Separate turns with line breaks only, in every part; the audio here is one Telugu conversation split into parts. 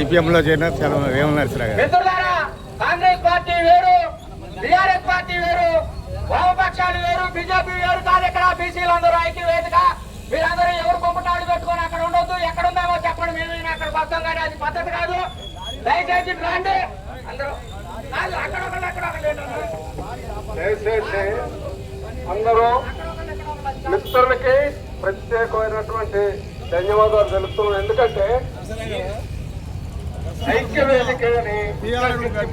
సిపిఎంలో చేరిన రేవంత్ నరసరావు గారు?
కాంగ్రెస్ పార్టీ వేరు టిఆర్ఎస్ పార్టీ వేరు వామపక్షాలు వేరు బీజేపీ వేరు కాదు ఇక్కడ. బీసీలు అందరూ ఐక్య వేదిక మీరందరూ ఎవరు పంపటాలు పెట్టుకొని అక్కడ ఉండొద్దు? ఎక్కడ ఉందామో చెప్పండి. మేము అక్కడ వస్తాం కానీ అది పద్ధతి కాదు. దయచేసి రండి. అందరూ. కాదు అక్కడ ఒకళ్ళు అక్కడ?
దయచేసి అందరూ మిత్రులకి ప్రత్యేకమైనటువంటి ధన్యవాదాలు తెలుపుతున్నాం. ఎందుకంటే ఐక్య వేదికని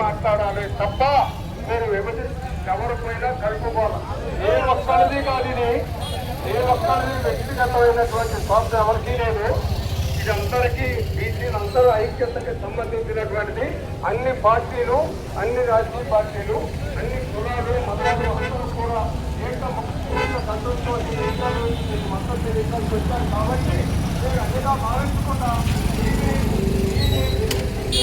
మాట్లాడాలి తప్ప మీరు విభజన ఎవరిపైనా కలుపుకోవాలి? ఏ ఒక్కరిది కాదు ఇది. ఏ ఒక్కరిది వ్యక్తిగతమైనటువంటి స్వార్థం ఎవరికి లేదు. ఇది అందరికీ బీసీలు అందరూ ఐక్యతకి సంబంధించినటువంటిది. అన్ని పార్టీలు అన్ని రాజకీయ పార్టీలు అన్ని కులాలు మతాలు అందరూ కూడా ఏక సంతోషంతో మద్దతు కాబట్టి మీరు అన్నిగా భావించకుండా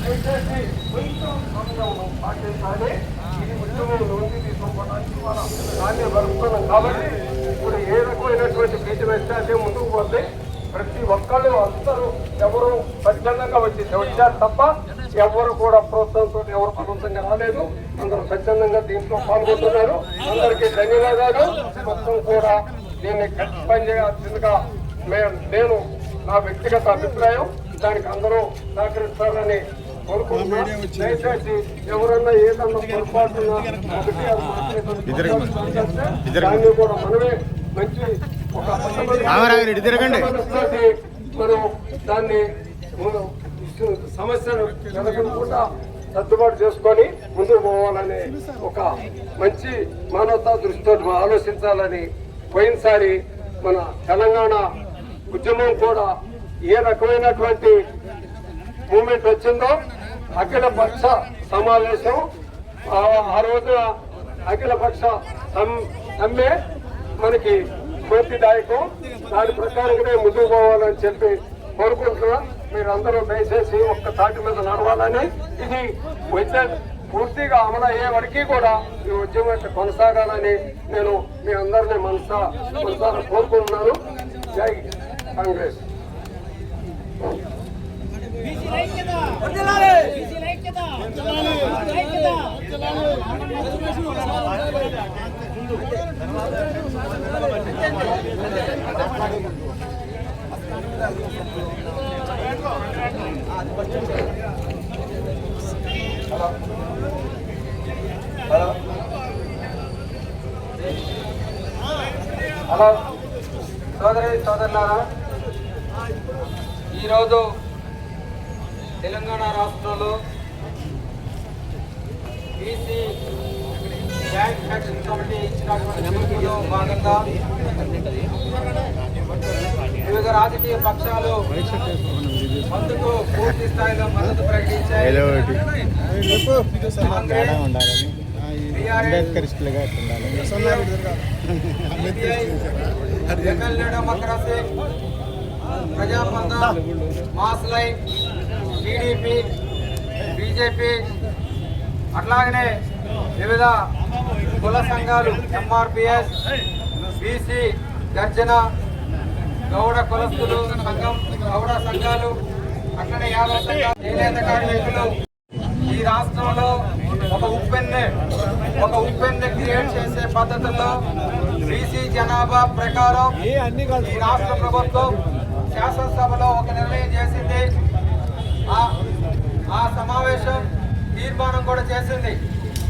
దయచేసి కొంచెం సమయం పాటించాలి ఇది ఉద్యమం నుండి తీసుకోవడానికి మనం దాన్ని వరుస్తున్నాం కాబట్టి ఇప్పుడు ఏ రకమైనటువంటి బీజ వ్యత్యాసం ముందుకు పోతే ప్రతి ఒక్కళ్ళు అందరూ ఎవరు స్వచ్ఛందంగా వచ్చి వచ్చారు తప్ప ఎవరు కూడా ప్రోత్సాహంతో ఎవరు బలవంతంగా రాలేదు అందరూ స్వచ్ఛందంగా దీంట్లో పాల్గొంటున్నారు అందరికీ ధన్యవాదాలు మొత్తం కూడా దీన్ని గట్టి పనిచేయాల్సిందిగా మే- నేను నా వ్యక్తిగత అభిప్రాయం దానికి అందరూ సహకరిస్తారని దయచేసి ఎవరన్నా ఏదన్నా దాన్ని కూడా మనమే మంచి ఒక మనం దాన్ని మనం సమస్యను జరగకుండా సర్దుబాటు చేసుకొని ముందుకు పోవాలనే ఒక మంచి మానవతా దృష్టితో ఆలోచించాలని పోయినసారి మన తెలంగాణ ఉద్యమం కూడా ఏ రకమైనటువంటి మూమెంట్ వచ్చిందో అఖిల పక్ష సమావేశం ఆ- రోజున అఖిల పక్ష సమ్మె మనకి స్ఫూర్తిదాయకం. దాని ప్రకారంగానే ముందుకు పోవాలని చెప్పి కోరుకుంటున్నా. మీరందరూ దయచేసి ఒక్క తాటి మీద నడవాలని ఇది వచ్చే పూర్తిగా అమలు అయ్యే వరకు కూడా ఈ ఉద్యమం ఇట్లా కొనసాగాలని నేను మీ అందరినీ మనసా మనసారా కోరుకుంటున్నాను. జై కాంగ్రెస్. హలో. హలో. సోదరి సోదరులారా ఈరోజు తెలంగాణ రాష్ట్రంలో బీసీ బ్యాంక్ యాక్షన్ కమిటీ ఇచ్చినటువంటి పిలుపులో భాగంగా వివిధ రాజకీయ పక్షాలు మందుకు పూర్తి స్థాయిలో మద్దతు ప్రకటించాయి
ఏదో ఒకటి
కాంగ్రెస్,
ఉండాలని అంబేద్కరిస్టులుగా ఉండాలి.
Jagan democracy mass life TDP BJP అట్లాగనే వివిధ కుల సంఘాలు ఎంఆర్పిఎస్ బీసీ గర్జన గౌడ కులస్తులు సంఘం గౌడ సంఘాలు అట్లనే యాదవ సంఘాలు చేనేత కార్మికులు ఈ రాష్ట్రంలో ఉప్పెన్నే ఒక ఉప్పెన్నే క్రియేట్ చేసే పద్ధతుల్లో బీసీ జనాభా ప్రకారం ఈ రాష్ట్ర ప్రభుత్వం శాసనసభలో ఒక నిర్ణయం చేసింది. ఆ- ఆ సమావేశం తీర్మానం కూడా చేసింది.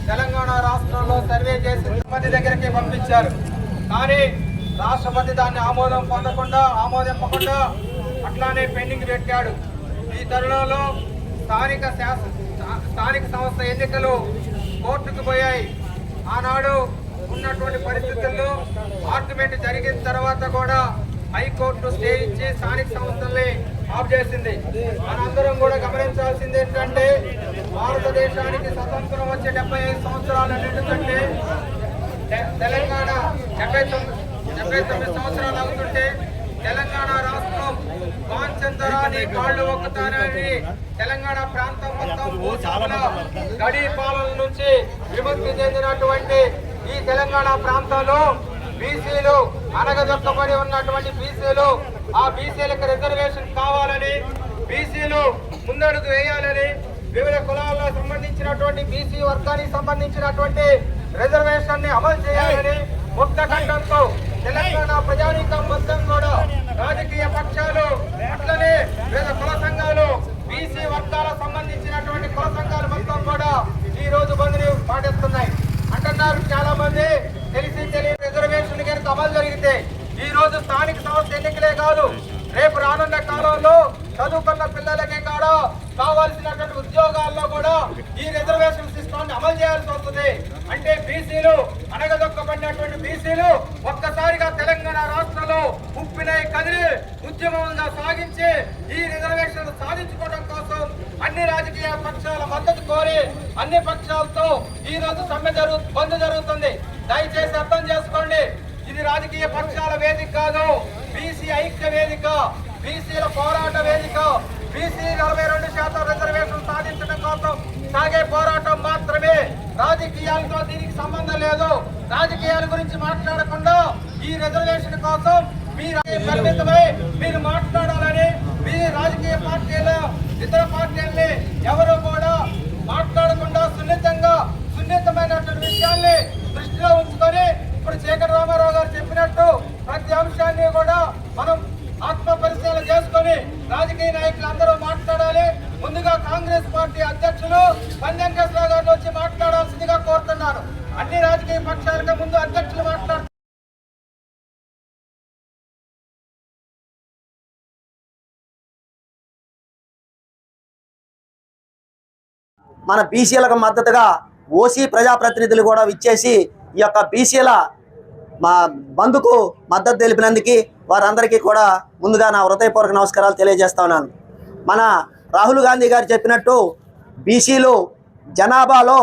తెలంగాణ రాష్ట్రంలో సర్వే చేసి రాష్ట్రపతి దగ్గరికి పంపించారు. కానీ రాష్ట్రపతి దాన్ని ఆమోదం పొందకుండా ఆమోదింపకుండా అట్లానే పెండింగ్ పెట్టాడు. ఈ తరుణంలో స్థానిక శాసన స్థానిక సంస్థ ఎన్నికలు కోర్టుకు పోయాయి. ఆనాడు ఉన్నటువంటి పరిస్థితుల్లో ఆర్గ్యుమెంట్ జరిగిన తర్వాత కూడా హైకోర్టు స్టే ఇచ్చి స్థానిక సంస్థల్ని
ఆఫ్ చేసింది. మనందరం కూడా గమనించాల్సింది ఏంటంటే భారతదేశానికి స్వతంత్రం వచ్చే డెబ్బై ఐదు సంవత్సరాలు నిండుతుంటే తెలంగాణ డెబ్బై తొమ్మిది డెబ్బై తొమ్మిది సంవత్సరాలు అవుతుంటే తెలంగాణ రాష్ట్రం కాళ్ళు ఒక్కుతానని తెలంగాణ ప్రాంతం మొత్తం గడి పాలన నుంచి విముక్తి చెందినటువంటి ఈ తెలంగాణ ప్రాంతంలో బీసీలు అనగదొక్కబడి ఉన్నటువంటి బీసీలు ఆ బీసీలకు రిజర్వేషన్ కావాలని బీసీలు ముందడుగు వేయాలని వివిధ కులాలకు సంబంధించినటువంటి బీసీ వర్గానికి సంబంధించినటువంటి రిజర్వేషన్ని అమలు చేయాలని ముక్త కంఠంతో తెలంగాణ ప్రజానీకం మొత్తం కూడా రాజకీయ పక్షాలు అట్లనే వివిధ కుల సంఘాలు బీసీ వర్గాలకు సంబంధించినటువంటి కుల సంఘాలు మొత్తం కూడా ఈ రోజు బంద్ని పాటిస్తున్నాయి. అంటున్నారు చాలా మంది తెలిసి తెలియని రిజర్వేషన్ కనుక అమలు జరిగితే ఈ రోజు స్థానిక సంస్థ ఎన్నికలే కాదు రేపు రానున్న కాలంలో చదువుకున్న పిల్లలకే కూడా కావాల్సినటువంటి ఉద్యోగాల్లో కూడా ఈ రిజర్వేషన్ సిస్టమ్ అమలు చేయాల్సి వస్తుంది. అంటే బీసీలు అనగదొక్కబడినటువంటి బీసీలు ఒక్కసారిగా తెలంగాణ రాష్ట్రంలో ఉప్పినై కదిలి ఉద్యమంగా సాగించి ఈ రిజర్వేషన్ సాధించుకోవడం కోసం అన్ని రాజకీయ పక్షాల మద్దతు కోరి అన్ని పక్షాలతో ఈ రోజు సమ్మె జరుగు బంద్ జరుగుతుంది. దయచేసి అర్థం చేసుకోండి. ఇది రాజకీయ పక్షాల వేదిక కాదు బీసీ ఐక్య వేదిక బీసీల పోరాట వేదిక. బీసీ నలభై రెండు శాతం రిజర్వేషన్ సాధించడం కోసం సాగే పోరాటం మాత్రమే. రాజకీయాలతో దీనికి సంబంధం లేదు. రాజకీయాల గురించి మాట్లాడకుండా ఈ రిజర్వేషన్ కోసం మీరు పరిమితమై మీరు మాట్లాడాలని మీ రాజకీయ పార్టీల ఇతర పార్టీల్ని ఎవరు కూడా మాట్లాడకుండా సున్నితంగా సున్నితమైనటువంటి విషయాల్ని దృష్టిలో ఉంచుకొని ఇప్పుడు శేఖర్ రామారావు గారు చెప్పినట్టు ప్రతి అంశాన్ని కూడా మనం ఆత్మ పరిశీలన చేసుకొని రాజకీయ నాయకులు అందరూ మాట్లాడాలి. ముందుగా కాంగ్రెస్ పార్టీ అధ్యక్షులు పంజం గారిని వచ్చి మాట్లాడాల్సిందిగా కోరుతున్నారు అన్ని రాజకీయ పక్షాలకు ముందు అధ్యక్షులు మాట్లాడుతున్నారు
మన బీసీలకు మద్దతుగా ఓసీ ప్రజాప్రతినిధులు కూడా ఇచ్చేసి ఈ యొక్క బీసీల మా బంధుకు మద్దతు తెలిపినందుకు వారందరికీ కూడా ముందుగా నా హృదయపూర్వక నమస్కారాలు తెలియజేస్తా ఉన్నాను. మన రాహుల్ గాంధీ గారు చెప్పినట్టు బీసీలు జనాభాలో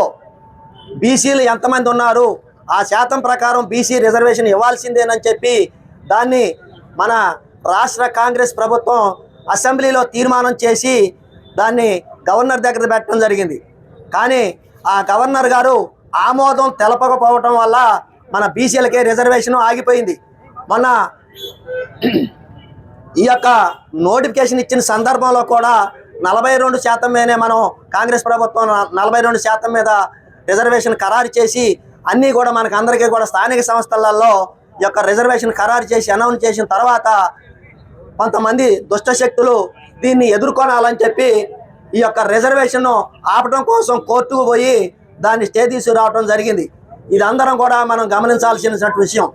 బీసీలు ఎంతమంది ఉన్నారు ఆ శాతం ప్రకారం బీసీ రిజర్వేషన్ ఇవ్వాల్సిందేనని చెప్పి దాన్ని మన రాష్ట్ర కాంగ్రెస్ ప్రభుత్వం అసెంబ్లీలో తీర్మానం చేసి దాన్ని గవర్నర్ దగ్గర పెట్టడం జరిగింది. కానీ ఆ గవర్నర్ గారు ఆమోదం తెలపకపోవటం వల్ల మన బీసీలకే రిజర్వేషన్ ఆగిపోయింది. మొన్న ఈ యొక్క నోటిఫికేషన్ ఇచ్చిన సందర్భంలో కూడా నలభై రెండు శాతం మీదనే మనం కాంగ్రెస్ ప్రభుత్వం నలభై రెండు శాతం మీద రిజర్వేషన్ ఖరారు చేసి అన్నీ కూడా మనకు అందరికీ కూడా స్థానిక సంస్థలలో ఈ యొక్క రిజర్వేషన్ ఖరారు చేసి అనౌన్స్ చేసిన తర్వాత కొంతమంది దుష్ట శక్తులు దీన్ని ఎదుర్కొనాలని చెప్పి ఈ యొక్క రిజర్వేషన్ను ఆపడం కోసం కోర్టుకు పోయి దాన్ని స్టే తీసుకురావడం జరిగింది. ఇది అందరం కూడా మనం గమనించాల్సిన విషయం.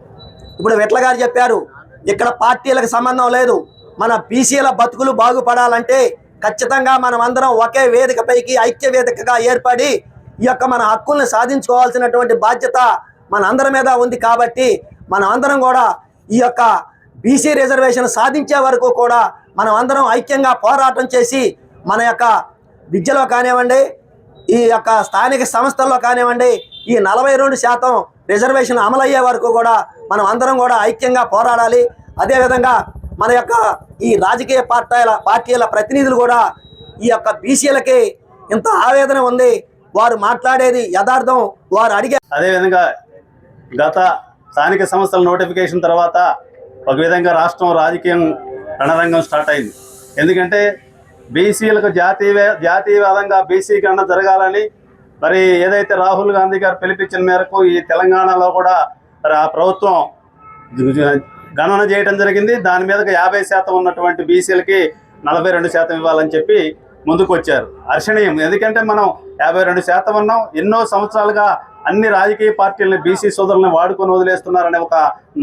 ఇప్పుడు విట్ల గారు చెప్పారు ఇక్కడ పార్టీలకు సంబంధం లేదు. మన బీసీల బతుకులు బాగుపడాలంటే ఖచ్చితంగా మనం అందరం ఒకే వేదికపైకి ఐక్య వేదికగా ఏర్పడి ఈ యొక్క మన హక్కుల్ని సాధించుకోవాల్సినటువంటి బాధ్యత మన అందరి మీద ఉంది కాబట్టి మనం అందరం కూడా ఈ యొక్క బీసీ రిజర్వేషన్ సాధించే వరకు కూడా మనం అందరం ఐక్యంగా పోరాటం చేసి మన యొక్క విద్యలో కానివ్వండి ఈ యొక్క స్థానిక సంస్థల్లో కానివ్వండి ఈ నలభై రెండు శాతం రిజర్వేషన్ అమలయ్యే వరకు కూడా మనం అందరం కూడా ఐక్యంగా పోరాడాలి. అదేవిధంగా మన యొక్క ఈ రాజకీయ పార్టీల పార్టీల ప్రతినిధులు కూడా ఈ యొక్క బీసీలకి ఇంత ఆవేదన ఉంది. వారు మాట్లాడేది యథార్థం వారు అడిగే
అదేవిధంగా గత స్థానిక సంస్థల నోటిఫికేషన్ తర్వాత ఒక విధంగా రాష్ట్రం రాజకీయం రణరంగం స్టార్ట్ అయింది. ఎందుకంటే బీసీలకు జాతీయ జాతీయవాదంగా బీసీకరణ జరగాలని మరి ఏదైతే రాహుల్ గాంధీ గారు పిలిపించిన మేరకు ఈ తెలంగాణలో కూడా ఆ ప్రభుత్వం గణన చేయడం జరిగింది. దాని మీదకి యాభై శాతం ఉన్నటువంటి బీసీలకి నలభై రెండు శాతం ఇవ్వాలని చెప్పి ముందుకు వచ్చారు హర్షణీయం. ఎందుకంటే మనం యాభై రెండు శాతం ఉన్నాం ఎన్నో సంవత్సరాలుగా అన్ని రాజకీయ పార్టీలని బీసీ సోదరులను వాడుకొని వదిలేస్తున్నారనే ఒక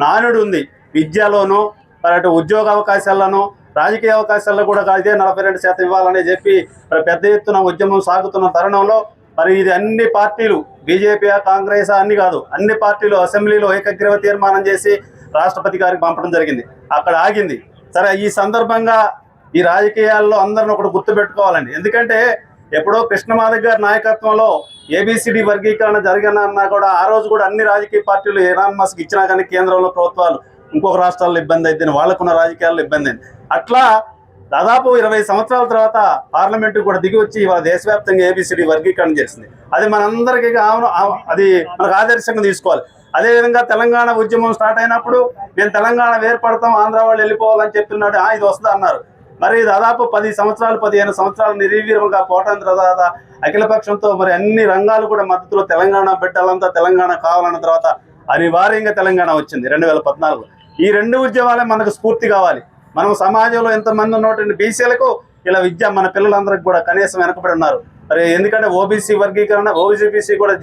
నానుడు ఉంది. విద్యలోను మరి ఉద్యోగ అవకాశాలను రాజకీయ అవకాశాల్లో కూడా ఇదే నలభై రెండు శాతం ఇవ్వాలని చెప్పి పెద్ద ఎత్తున ఉద్యమం సాగుతున్న తరుణంలో మరి ఇది అన్ని పార్టీలు బీజేపీ కాంగ్రెస్ అన్ని కాదు అన్ని పార్టీలు అసెంబ్లీలో ఏకగ్రీవ తీర్మానం చేసి రాష్ట్రపతి గారికి పంపడం జరిగింది. అక్కడ ఆగింది. సరే ఈ సందర్భంగా ఈ రాజకీయాల్లో అందరిని ఒకటి గుర్తుపెట్టుకోవాలండి. ఎందుకంటే ఎప్పుడో కృష్ణమాధవ్ గారి నాయకత్వంలో ఏబిసిడి వర్గీకరణ జరిగినన్నా కూడా ఆ రోజు కూడా అన్ని రాజకీయ పార్టీలు ఎనానమస్కి ఇచ్చినా కానీ కేంద్రంలో ప్రభుత్వాలు ఇంకొక రాష్ట్రాల్లో ఇబ్బంది అయితే వాళ్ళకున్న రాజకీయాల్లో ఇబ్బంది అయింది అట్లా దాదాపు ఇరవై సంవత్సరాల తర్వాత పార్లమెంటు కూడా దిగి వచ్చి ఇవాళ దేశవ్యాప్తంగా ఏబిసిడి వర్గీకరణ చేసింది. అది మనందరికీ ఆవన- అది మనకు ఆదర్శంగా తీసుకోవాలి. అదేవిధంగా తెలంగాణ ఉద్యమం స్టార్ట్ అయినప్పుడు మేము తెలంగాణ వేర్పడతాం ఆంధ్ర వాళ్ళు వెళ్ళిపోవాలని చెప్తున్నాడు "ఆ, ఇది వస్తుంది అన్నారు. మరి దాదాపు పది సంవత్సరాలు పదిహేను సంవత్సరాలు నిర్వీర్యంగా పోవటం తర్వాత అఖిలపక్షంతో మరి అన్ని రంగాలు కూడా మద్దతులో తెలంగాణ బిడ్డలంతా తెలంగాణ కావాలన్న తర్వాత అనివార్యంగా తెలంగాణ వచ్చింది. రెండు వేల పద్నాలుగు ఈ రెండు ఉద్యమాలే మనకు స్ఫూర్తి కావాలి. మనం సమాజంలో ఎంతమంది ఉన్నటువంటి బీసీలకు ఇలా విద్య మన పిల్లలందరికీ కూడా కనీసం వెనకబడి ఉన్నారు. మరి ఎందుకంటే ఓబీసీ వర్గీకరణ ఓబీసీ బీసీ కూడా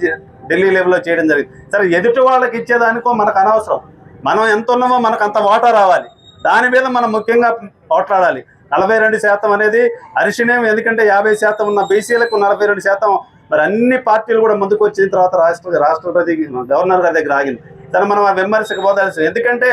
ఢిల్లీ లెవెల్లో చేయడం జరిగింది. సరే ఎదుటి వాళ్ళకి ఇచ్చేదానికో మనకు అనవసరం. మనం ఎంత ఉన్నామో మనకు అంత వాటా రావాలి. దాని మీద మనం ముఖ్యంగా పోట్లాడాలి. నలభై రెండు శాతం అనేది అరిశినేం ఎందుకంటే యాభై శాతం ఉన్న బీసీలకు నలభై రెండు శాతం మరి అన్ని పార్టీలు కూడా ముందుకు వచ్చిన తర్వాత రాష్ట్ర రాష్ట్రపతి గవర్నర్ గారి దగ్గర ఆగింది. దాన్ని మనం ఆ విమర్శకు పోదాల్సింది. ఎందుకంటే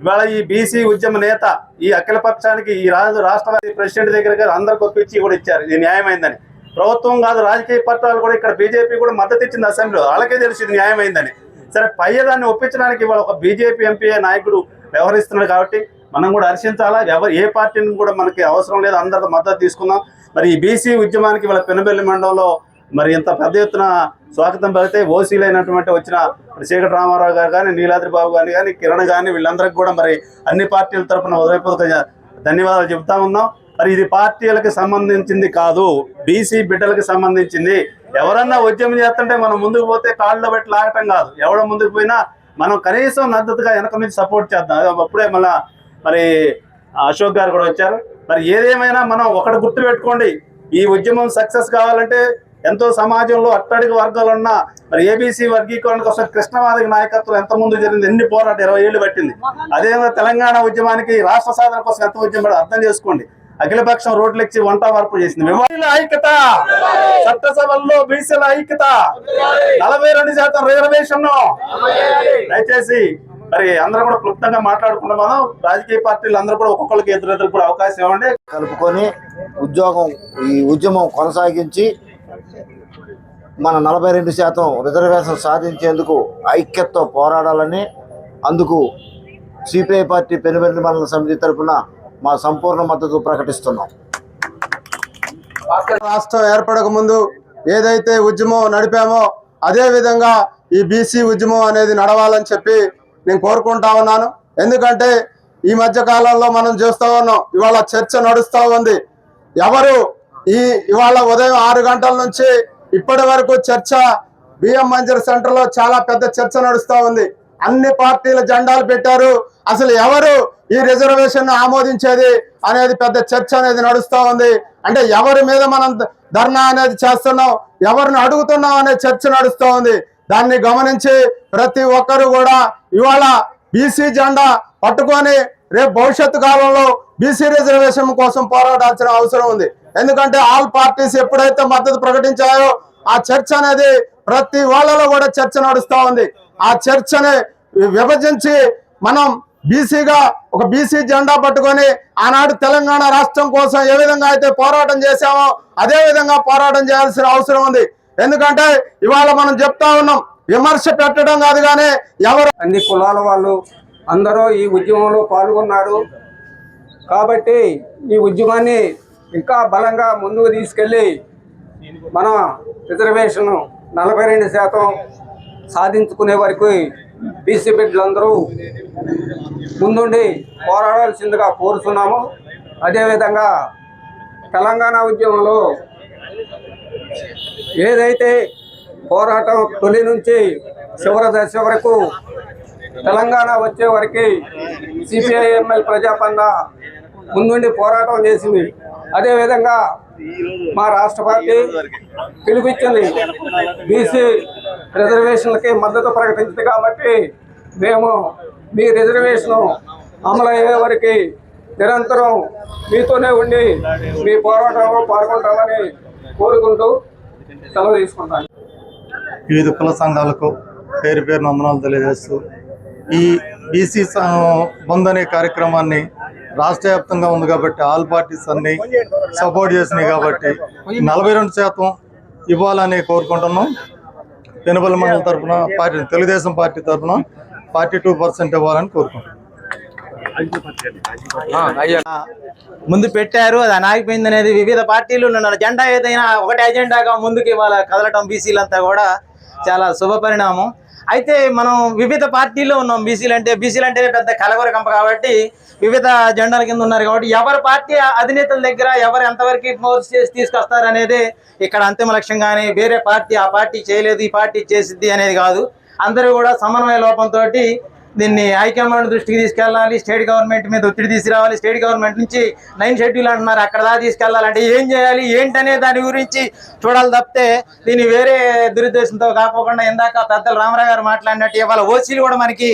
ఇవాళ ఈ బీసీ ఉద్యమ నేత ఈ అఖిల పక్షానికి ఈ రాజు రాష్ట్ర ప్రెసిడెంట్ దగ్గర అందరికి ఒప్పించి కూడా ఇచ్చారు. ఇది న్యాయమైందని. ప్రభుత్వం కాదు రాజకీయ పట్టాలు కూడా ఇక్కడ బీజేపీ కూడా మద్దతు ఇచ్చింది అసెంబ్లీలో. వాళ్ళకే తెలిసి ఇది న్యాయమైందని. సరే పయ్యదాన్ని ఒప్పించడానికి ఇవాళ ఒక బీజేపీ ఎంపీ నాయకుడు వ్యవహరిస్తున్నాడు కాబట్టి మనం కూడా హర్షించాలా? ఎవరు ఏ పార్టీని కూడా మనకి అవసరం లేదు. అందరితో మద్దతు తీసుకుందాం. మరి ఈ బీసీ ఉద్యమానికి ఇవాళ పెనుబెల్లి మండలంలో మరి ఇంత పెద్ద ఎత్తున స్వాగతం పెడితే ఓసీలైనటువంటి వచ్చిన మరి చీకటి రామారావు గారు కానీ నీలాద్రి బాబు గారు కానీ కిరణ్ కానీ వీళ్ళందరికీ కూడా మరి అన్ని పార్టీల తరపున ఉదయపూర్వక ధన్యవాదాలు చెబుతా ఉన్నాం. మరి ఇది పార్టీలకు సంబంధించింది కాదు బీసీ బిడ్డలకు సంబంధించింది. ఎవరన్నా ఉద్యమం చేస్తుంటే మనం ముందుకు పోతే కాళ్ళలో పెట్టి లాగటం కాదు. ఎవడ ముందుకు పోయినా మనం కనీసం మద్దతుగా వెనక నుంచి సపోర్ట్ చేద్దాం. అప్పుడే మళ్ళా మరి అశోక్ గారు కూడా వచ్చారు. మరి ఏదేమైనా మనం ఒకటి గుర్తు పెట్టుకోండి. ఈ ఉద్యమం సక్సెస్ కావాలంటే ఎంతో సమాజంలో అట్టడికి వర్గాలు ఉన్న మరి ఏబీసీ వర్గీకరణ కోసం కృష్ణవాదికి నాయకత్వం ఎంత ముందు జరిగింది? ఎన్ని పోరాటం ఇరవై ఏళ్ళు పట్టింది. అదేవిధంగా తెలంగాణ ఉద్యమానికి రాష్ట్ర సాధన కోసం ఎంత ఉద్యమం అర్థం చేసుకోండి. అఖిలపక్షం రోడ్లు ఎక్కి వంట వార్పు చేసింది. వివాహాల ఐక్యత! చట్టసభల్లో బీసీల ఐక్యత! నలభై రెండు శాతం రిజర్వేషన్ దయచేసి మరి అందరూ కూడా క్లుప్తంగా మాట్లాడుకున్న మనం రాజకీయ పార్టీలు అందరూ కూడా ఒక్కొక్కరికి ఎదురెదురు కూడా అవకాశం ఇవ్వండి.
కలుపుకొని ఉద్యోగం ఈ ఉద్యమం కొనసాగించి మన నలభై రెండు శాతం రిజర్వేషన్ సాధించేందుకు ఐక్యతతో పోరాడాలని అందుకు సిపిఐ పార్టీ పెనుబెల్లి మండల సమితి తరఫున మా సంపూర్ణ మద్దతు ప్రకటిస్తున్నాం.
రాష్ట్రం ఏర్పడక ముందు ఏదైతే ఉద్యమం నడిపామో అదే విధంగా ఈ బీసీ ఉద్యమం అనేది నడవాలని చెప్పి నేను కోరుకుంటా ఉన్నాను. ఎందుకంటే ఈ మధ్య కాలంలో మనం చూస్తూ ఉన్నాం ఇవాళ చర్చ నడుస్తూ ఉంది. ఎవరు ఈ ఇవాళ ఉదయం ఆరు గంటల నుంచి ఇప్పటి వరకు చర్చ బిఎం మంజర్ సెంటర్లో చాలా పెద్ద చర్చ నడుస్తూ ఉంది. అన్ని పార్టీల జెండాలు పెట్టారు. అసలు ఎవరు ఈ రిజర్వేషన్ ఆమోదించేది అనేది పెద్ద చర్చ అనేది నడుస్తూ ఉంది. అంటే ఎవరి మీద మనం ధర్నా అనేది చేస్తున్నాం ఎవరిని అడుగుతున్నాం అనే చర్చ నడుస్తూ ఉంది. దాన్ని గమనించి ప్రతి ఒక్కరు కూడా ఇవాళ బీసీ జెండా పట్టుకొని రేపు భవిష్యత్తు కాలంలో బీసీ రిజర్వేషన్ కోసం పోరాడాల్సిన అవసరం ఉంది. ఎందుకంటే ఆల్ పార్టీస్ ఎప్పుడైతే మద్దతు ప్రకటించాయో ఆ చర్చ అనేది ప్రతి వాళ్ళలో కూడా చర్చ నడుస్తూ ఉంది. ఆ చర్చని విభజించి మనం బీసీగా ఒక బీసీ జెండా పట్టుకొని ఆనాడు తెలంగాణ రాష్ట్రం కోసం ఏ విధంగా అయితే పోరాటం చేశామో అదే విధంగా పోరాటం చేయాల్సిన అవసరం ఉంది. ఎందుకంటే ఇవాళ మనం చెప్తా ఉన్నాం విమర్శ పెట్టడం కాదు కానీ ఎవరు
అన్ని కులాల వాళ్ళు అందరూ ఈ ఉద్యమంలో పాల్గొన్నారు. కాబట్టి ఈ ఉద్యమాన్ని ఇంకా బలంగా ముందుకు తీసుకెళ్ళి మన రిజర్వేషన్ నలభై రెండు శాతం సాధించుకునే వరకు బీసీ బిడ్డలందరూ ముందుండి పోరాడాల్సిందిగా కోరుతున్నాము అదేవిధంగా తెలంగాణ ఉద్యమంలో ఏదైతే పోరాటం తొలి నుంచి చివరి దశ వరకు తెలంగాణ వచ్చే వరకు సిపిఐఎంఎల్ ప్రజాపంద ముందుండి పోరాటం చేసింది. అదేవిధంగా మా రాష్ట్ర పార్టీ పిలిపించింది బీసీ రిజర్వేషన్లకి మద్దతు ప్రకటించింది కాబట్టి మేము మీ రిజర్వేషన్ అమలు అయ్యే వరకు నిరంతరం మీతోనే ఉండి మీ పోరాటంలో పాల్గొంటామని కోరుకుంటూ సెలవు తీసుకుంటాను.
వివిధ కుల సంఘాలకు పేరు పేరు వందనాలు తెలియజేస్తూ ఈ బీసీ బంద్ అనే కార్యక్రమాన్ని రాష్ట్ర వ్యాప్తంగా ఉంది కాబట్టి ఆల్ పార్టీస్ అన్ని సపోర్ట్ చేసినాయి కాబట్టి నలభై రెండు శాతం ఇవ్వాలని కోరుకుంటున్నాం. పెనుబల మండలి తరఫున పార్టీ తెలుగుదేశం పార్టీ తరఫున ఫార్టీ టూ పర్సెంట్ ఇవ్వాలని కోరుకుంటున్నాం.
ముందు పెట్టారు అది ఆగిపోయింది అనేది వివిధ పార్టీలు ఉన్న జెండా ఏదైనా ఒకటి ఎజెండాగా ముందుకు ఇవాళ కదలటం బీసీలంతా కూడా చాలా శుభ పరిణామం అయితే మనం వివిధ పార్టీల్లో ఉన్నాం బీసీలు అంటే బీసీలు అంటేనే పెద్ద కలగొర కంప కాబట్టి వివిధ జెండాల కింద ఉన్నారు కాబట్టి ఎవరి పార్టీ అధినేతల దగ్గర ఎవరు ఎంతవరకు ఫోర్స్ చేసి తీసుకొస్తారు అనేది ఇక్కడ అంతిమ లక్ష్యం కానీ వేరే పార్టీ ఆ పార్టీ చేయలేదు ఈ పార్టీ చేసిద్ది అనేది కాదు. అందరూ కూడా సమన్వయ లోపంతో దీన్ని హైకమాండ్ దృష్టికి తీసుకెళ్ళాలి స్టేట్ గవర్నమెంట్ మీద ఒత్తిడి తీసుకురావాలి స్టేట్ గవర్నమెంట్ నుంచి నైన్ షెడ్యూల్ అంటున్నారు అక్కడ దాకా తీసుకెళ్ళాలంటే ఏం చేయాలి ఏంటనే దాని గురించి చూడాలి తప్పితే దీన్ని వేరే దురుద్దేశంతో కాకోకుండా ఇందాక పెద్దలు రామారావు గారు మాట్లాడినట్టు ఇవాళ ఓసీలు కూడా మనకి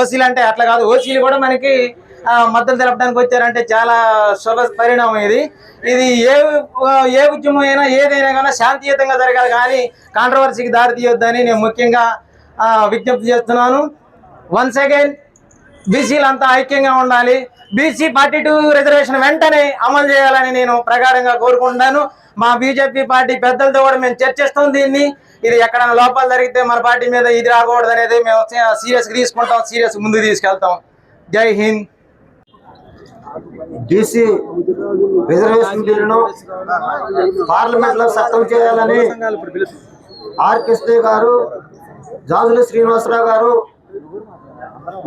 ఓసీలు అంటే అట్లా కాదు ఓసీలు కూడా మనకి మద్దతు తెలపడానికి వచ్చారంటే చాలా శుభ పరిణామం ఇది. ఇది ఏ ఏ ఉద్యమం అయినా ఏదైనా కానీ శాంతియుతంగా జరగాలి కానీ కాంట్రవర్సీకి దారి తీయొద్దని నేను ముఖ్యంగా విజ్ఞప్తి చేస్తున్నాను. వన్స్ అగైన్ బీసీలంతా ఐక్యంగా ఉండాలి. బీసీ ఫార్టీ టూ రిజర్వేషన్ వెంటనే అమలు చేయాలని నేను ప్రగాఢంగా కోరుకుంటున్నాను. మా బీజేపీ పార్టీ పెద్దలతో కూడా మేము చర్చిస్తాం దీన్ని. ఇది ఎక్కడైనా లోపాలు జరిగితే మన పార్టీ మీద ఇది రాకూడదు అనేది మేము సీరియస్గా తీసుకుంటాం సీరియస్ ముందుకు తీసుకెళ్తాం. జై హింద్.
బీసీ రిజర్వేషన్ బిల్లును పార్లమెంట్లో చేయాలని ఆర్ కృష్ణ గారు జాజుల శ్రీనివాసరావు గారు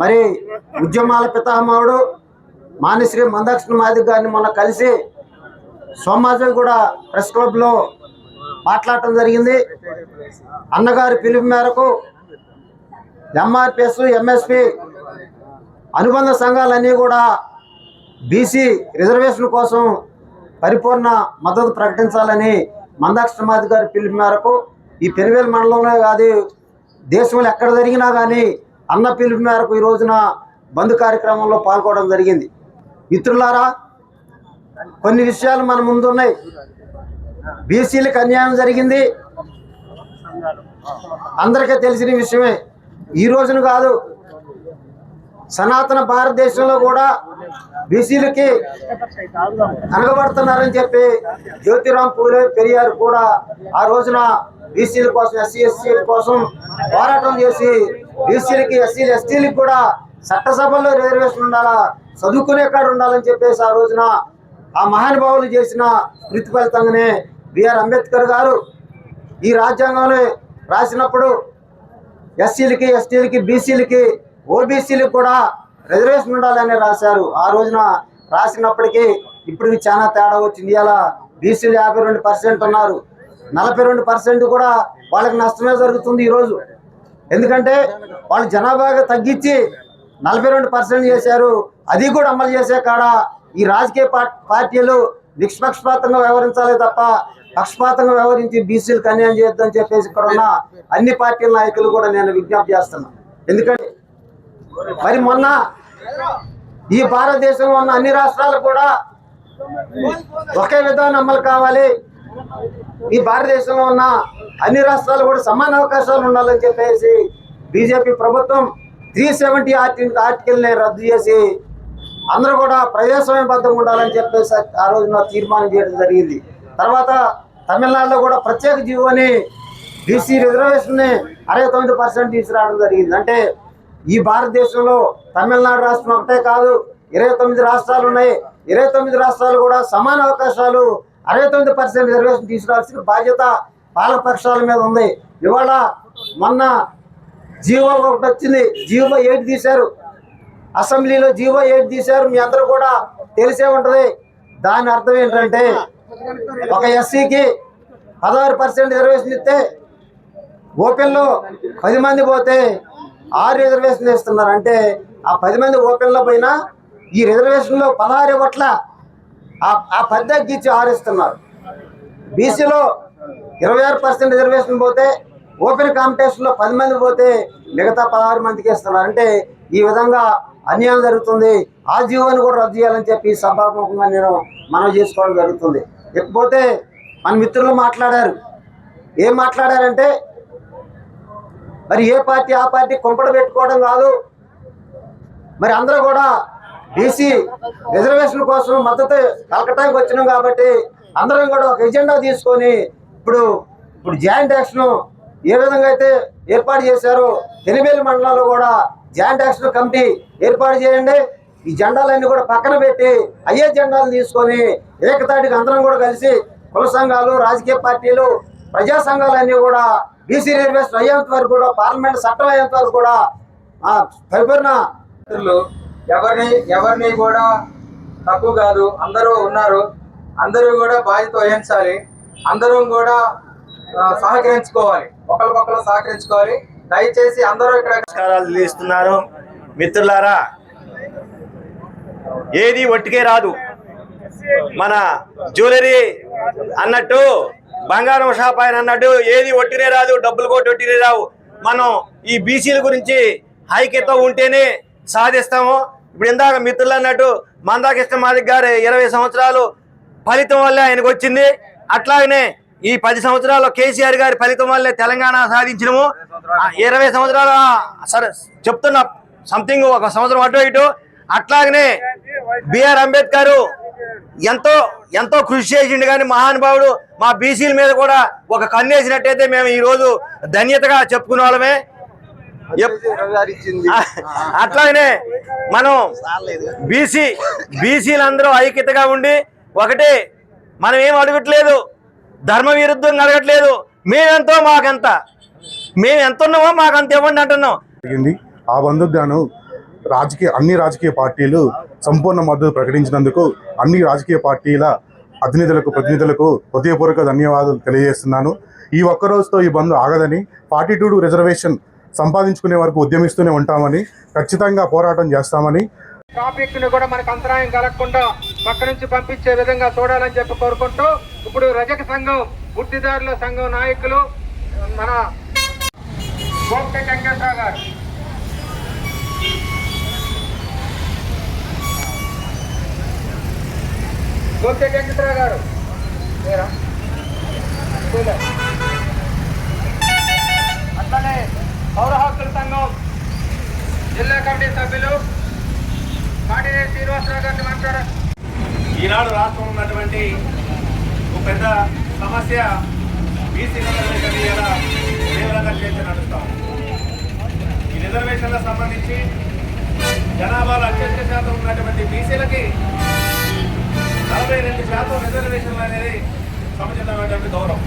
మరి ఉద్యమాల పితామహుడు మానిశ్రీ మందాకృష్ణ మాదిక్ గారిని మొన్న కలిసి సోమాజం కూడా ప్రెస్ క్లబ్లో మాట్లాడటం జరిగింది. అన్నగారి పిలుపు మేరకు ఎంఆర్పిఎస్ ఎంఎస్పి అనుబంధ సంఘాలన్నీ కూడా బీసీ రిజర్వేషన్ కోసం పరిపూర్ణ మద్దతు ప్రకటించాలని మందాక్ష మాది గారి పిలుపు మేరకు ఈ పెనువేలు మండలంలో కాదు దేశంలో ఎక్కడ జరిగినా కానీ అన్న పిలుపు మేరకు ఈ రోజున బంద్ కార్యక్రమంలో పాల్గొనడం జరిగింది. మిత్రులారా కొన్ని విషయాలు మన ముందున్నాయి. బీసీలకు అన్యాయం జరిగింది. అందరికీ తెలిసిన విషయమే. ఈ రోజున కాదు సనాతన భారతదేశంలో కూడా బీసీలకి అనగబడుతున్నారని చెప్పి జ్యోతిరామ్ పూలే పెరియారు కూడా ఆ రోజున బీసీల కోసం ఎస్సీ ఎస్సీల కోసం పోరాటం చేసి బీసీలకి ఎస్సీలు ఎస్టీలకు కూడా చట్టసభల్లో రిజర్వేషన్ ఉండాలా? చదువుకునే కాడ ఉండాలని చెప్పేసి ఆ రోజున ఆ మహానుభావులు చేసిన కృతి ఫలితంగానే బిఆర్ అంబేద్కర్ గారు ఈ రాజ్యాంగంలో రాసినప్పుడు ఎస్సీలకి ఎస్టీలకి బీసీలకి ఓబీసీలకు కూడా రిజర్వేషన్ ఉండాలని రాశారు. ఆ రోజున రాసినప్పటికీ ఇప్పుడు చాలా తేడా వచ్చింది. ఇలా బీసీలు యాభై రెండు పర్సెంట్ ఉన్నారు. నలభై రెండు పర్సెంట్ కూడా వాళ్ళకి నష్టమే జరుగుతుంది ఈరోజు ఎందుకంటే వాళ్ళు జనాభాగా తగ్గించి నలభై రెండు పర్సెంట్ చేశారు. అది కూడా అమలు చేసే కాడ ఈ రాజకీయ పార్టీలు నిష్పక్షపాతంగా వ్యవహరించాలి తప్ప పక్షపాతంగా వ్యవహరించి బీసీలకు అన్యాయం చేయొద్దని చెప్పేసి ఇక్కడ ఉన్న అన్ని పార్టీల నాయకులు కూడా నేను విజ్ఞప్తి చేస్తున్నా. ఎందుకంటే మరి మొన్న ఈ భారతదేశంలో ఉన్న అన్ని రాష్ట్రాలు కూడా ఒకే విధానం అమలు కావాలి. ఈ భారతదేశంలో ఉన్న అన్ని రాష్ట్రాలు కూడా సమాన అవకాశాలు ఉండాలని చెప్పేసి బీజేపీ ప్రభుత్వం త్రీ సెవెంటీ ఆర్టికల్ ఆర్టికల్ని రద్దు చేసి అందరూ కూడా ప్రజాస్వామ్యబద్ధంగా ఉండాలని చెప్పేసి ఆ రోజున తీర్మానం చేయడం జరిగింది. తర్వాత తమిళనాడులో కూడా ప్రత్యేక జీవోని బీసీ రిజర్వేషన్ని అరవై తొమ్మిది పర్సెంట్ తీసుకురావడం జరిగింది. అంటే ఈ భారతదేశంలో తమిళనాడు రాష్ట్రం ఒకటే కాదు ఇరవై తొమ్మిది రాష్ట్రాలు ఉన్నాయి. ఇరవై తొమ్మిది రాష్ట్రాలు కూడా సమాన అవకాశాలు అరవై తొమ్మిది పర్సెంట్ రిజర్వేషన్ తీసుకురావాల్సిన బాధ్యత పాలకపక్షాల మీద ఉంది. ఇవాళ మొన్న జీవో ఒకటి వచ్చింది. జీవో ఎయిట్ తీశారు. అసెంబ్లీలో జీవో ఎయిట్ తీశారు. మీ అందరూ కూడా తెలిసే ఉంటుంది. దాని అర్థం ఏంటంటే ఒక ఎస్సీకి పదహారు పర్సెంట్ రిజర్వేషన్ ఇస్తే ఓపెన్లో పది మంది పోతే ఆరు రిజర్వేషన్ ఇస్తున్నారు అంటే ఆ పది మంది ఓపెన్లో పోయినా ఈ రిజర్వేషన్లో పదహారు ఇవ్వట్ల. ఆ- ఆ పది తగ్గించి ఆరిస్తున్నారు. బీసీలో ఇరవై ఆరు పర్సెంట్ రిజర్వేషన్ పోతే ఓపెన్ కాంపిటీషన్లో పది మంది పోతే మిగతా పదహారు మందికి ఇస్తున్నారు. అంటే ఈ విధంగా అన్యాయం జరుగుతుంది. ఆ జీవోని కూడా రద్దు చేయాలని చెప్పి సభాముఖంగా నేను మనం చేసుకోవడం జరుగుతుంది. ఇకపోతే మన మిత్రులు మాట్లాడారు. ఏం మాట్లాడారంటే మరి ఏ పార్టీ ఆ పార్టీ కుంపడ పెట్టుకోవడం కాదు. మరి అందరూ కూడా బీసీ రిజర్వేషన్ కోసం మద్దతు కలకటానికి వచ్చినాం కాబట్టి అందరం కూడా ఒక ఎజెండా తీసుకొని ఇప్పుడు ఇప్పుడు జాయింట్ యాక్షన్ ఏ విధంగా అయితే ఏర్పాటు చేశారో ఎనిమిది మండలాల్లో కూడా జాయింట్ యాక్షన్ కమిటీ ఏర్పాటు చేయండి. ఈ జెండాలన్నీ కూడా పక్కన పెట్టి అయ్యే జెండాలు తీసుకొని ఏకతాటికి అందరం కూడా కలిసి కుల సంఘాలు రాజకీయ పార్టీలు ప్రజా సంఘాలన్నీ కూడా బీసీ రిజర్వేషన్ అయ్యేంత వరకు కూడా పార్లమెంట్ చట్టం అయ్యేంత వరకు కూడా పరిపూర్ణ
ఎవరిని ఎవరిని కూడా తక్కువ కాదు. అందరూ ఉన్నారు. అందరూ కూడా బాధ్యత వహించాలి. అందరూ కూడా సహకరించుకోవాలి. ఒకరికొకరు సహకరించుకోవాలి. దయచేసి అందరూ ఇక్కడ
నమస్కారాలు తెలియజేస్తున్నారు. మిత్రులారా ఏది ఒట్టికే రాదు. మన జ్యువెలరీ అన్నట్టు బంగారం షాప్ ఆయన అన్నట్టు ఏది ఒట్టినే రాదు. డబ్బులు కూడా ఒట్టినే రావు. మనం ఈ బీసీల గురించి ఐక్యత ఉంటేనే సాధిస్తాము. ఇప్పుడు ఇందాక మిత్రులు అన్నట్టు మందాకృష్ణ మాదిక్ గారు ఇరవై సంవత్సరాలు ఫలితం వల్లే ఆయనకు వచ్చింది. అట్లాగనే ఈ పది సంవత్సరాలు కేసీఆర్ గారి ఫలితం వల్లే తెలంగాణ సాధించినము. ఆ, ఇరవై సంవత్సరాల సరే చెప్తున్న సంథింగ్ ఒక సంవత్సరం అటు ఇటు. అట్లాగనే బిఆర్ అంబేద్కర్ ఎంతో ఎంతో కృషి చేసిండు కానీ మహానుభావుడు మా బీసీల మీద కూడా ఒక కన్నేసినట్టయితే మేము ఈ రోజు ధన్యతగా చెప్పుకునే వాళ్ళమే. అట్లాగనే మనం బీసీ బీసీలందరూ ఐక్యతగా ఉండి ఒకటి మనం ఏం అడగట్లేదు ధర్మ విరుద్ధంగా అడగట్లేదు మేమెంతో మాకెంత? మేము ఎంత ఉన్నామో మాకు అంత ఇవ్వండి అంటున్నాం.
జరిగింది. ఆ బంధుకు గాను రాజకీయ అన్ని రాజకీయ పార్టీలు సంపూర్ణ మద్దతు ప్రకటించినందుకు అన్ని రాజకీయ పార్టీల అధినేతలకు ప్రతినిధులకు హృదయపూర్వక ధన్యవాదాలు తెలియజేస్తున్నాను. ఈ ఒక్క రోజుతో ఈ బంద్ ఆగదని ఫార్టీ టూ రిజర్వేషన్ సంపాదించుకునే వరకు ఉద్యమిస్తూనే ఉంటామని ఖచ్చితంగా పోరాటం చేస్తామని.
ట్రాఫిక్ని కూడా మనకు అంతరాయం కలగకుండా పక్క నుంచి పంపించే విధంగా చూడాలని చెప్పి కోరుకుంటూ ఇప్పుడు రజక సంఘం గుర్తిదారుల సంఘం నాయకులు మన గోప్త వెంకటరావు గారు. గోప్త వెంకటరావు గారు. అట్లానే పౌర హక్కుల సంఘం జిల్లా కమిటీ సభ్యులు కాటినే శ్రీనివాసరావు గారిని మాట్లాడారు.
ఈనాడు రాష్ట్రంలో ఉన్నటువంటి ఒక పెద్ద సమస్య బీసీ రిజర్వేషన్ ఇలా నడుస్తాం ఈ రిజర్వేషన్లకు సంబంధించి జనాభాలో అత్యధిక శాతం ఉన్నటువంటి బీసీలకి నలభై రెండు శాతం రిజర్వేషన్లు అనేది సముచితమైనటువంటి గౌరవం.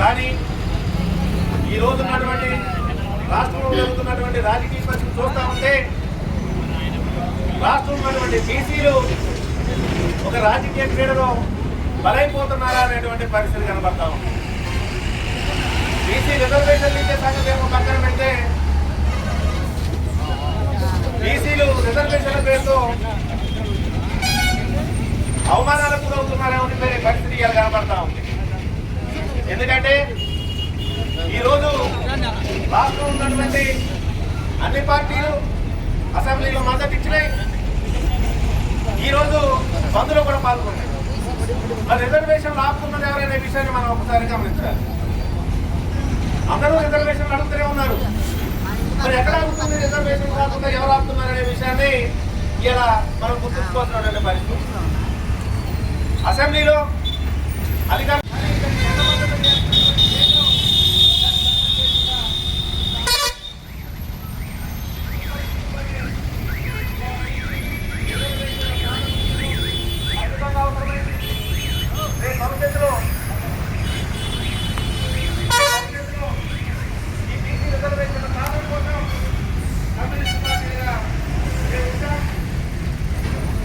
కానీ ఈ రోజు ఉన్నటువంటి రాష్ట్రంలో జరుగుతున్నటువంటి రాజకీయ పరిస్థితి చూస్తా ఉంటే రాష్ట్రంలో ఉన్నటువంటి బీసీలు ఒక రాజకీయ క్రీడలో బలైపోతున్నారా అనేటువంటి పరిస్థితి కనబడతా ఉంది. బీసీ రిజర్వేషన్లు ఇచ్చే సంగతి ఏమో పక్కన పెడితే బీసీలు రిజర్వేషన్ల పేరుతో అవమానాలకు గురవుతున్నారేమో అనే పరిస్థితి ఇలా కనబడతా ఉంది. ఎందుకంటే ఈరోజు రాష్ట్రంలో ఉన్నటువంటి అన్ని పార్టీలు అసెంబ్లీలో మద్దతు ఇచ్చినాయి. ఈరోజు బంద్లో కూడా పాల్గొన్నాయి. మరి రిజర్వేషన్ ఆపుతున్నది ఎవరనే విషయాన్ని మనం ఒకసారి గమనించాలి. అందరూ రిజర్వేషన్ అడుగుతూనే ఉన్నారు. మరి ఎక్కడ ఆగుతుంది రిజర్వేషన్ కాకుండా ఎవరు ఆపుతున్నారు అనే విషయాన్ని ఇలా మనం గుర్తుంచుకోవాల్సినటువంటి పరిస్థితి. అసెంబ్లీలో అధికార భవిష్యత్తులో భవిష్యత్తులో ఈ బీసీ రిజర్వేషన్ సాధన కోసం కమ్యూనిస్ట్ పార్టీగా మేము ఉంటాం.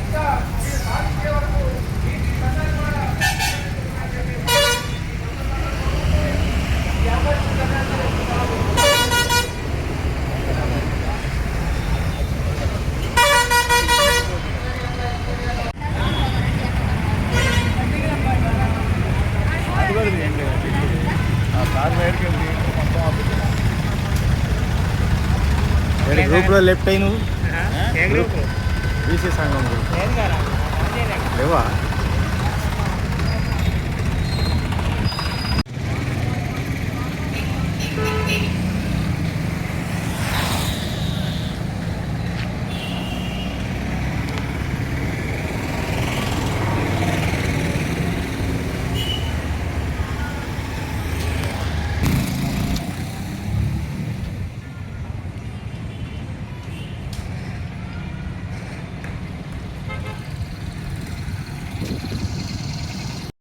ఇంకా మీరు సాధించే వరకు బీసీ సంఘాలు కూడా ఈ అవకాశం
గ్రూప్లో లెఫ్ట్ అయి నువ్వు? బీసీ సంఘం గ్రూప్. లేవా?